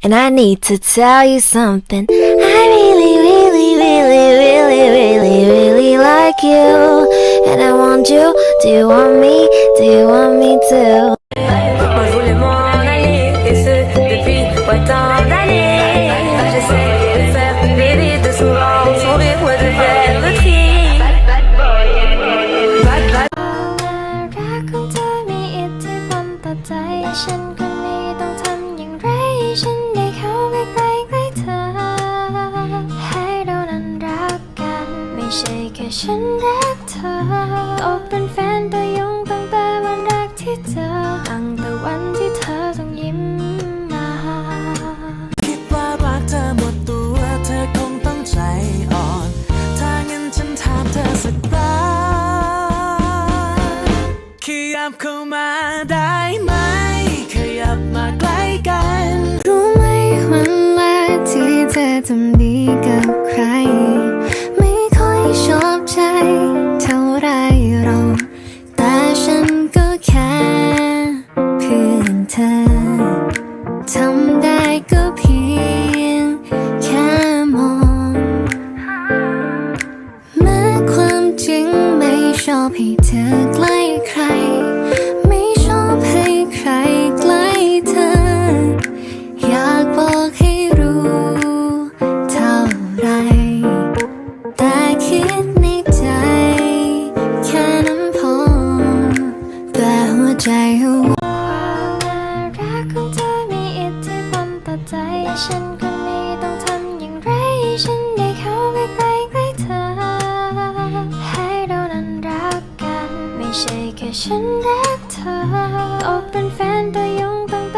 And I need to tell you something. I really, really, really, really, really, really like you. And I want you. Do you want me? Do you want me to? Moi je voulais m'en aller et ce depuis pas Bad, bad, ฉันรักเธอตกเป็นแฟนตัวยงตั้งแต่วันแรกที่เจอตั้งแต่วันที่เธอต้องยิ้มมา คิดว่ารักเธอหมดตัวเธอคงต้องใจอ่อน ถ้างั้นฉันถามเธอสักครั้งขยับเข้ามาได้ไหม ขยับมาใกล้กัน รู้ไหมวันแรกที่เธอทำดี เธอ ทำได้ก็เพียงแค่มอง แม้ความจริงไม่ชอบให้เธอ ฉันคนนี้ต้องทำอย่างไร ฉันได้เข้าไปใกล้ใกล้เธอ ให้เรานั้นรักกัน ไม่ใช่แค่ฉันรักเธอตกเป็นแฟนตัวยงตั้งแต่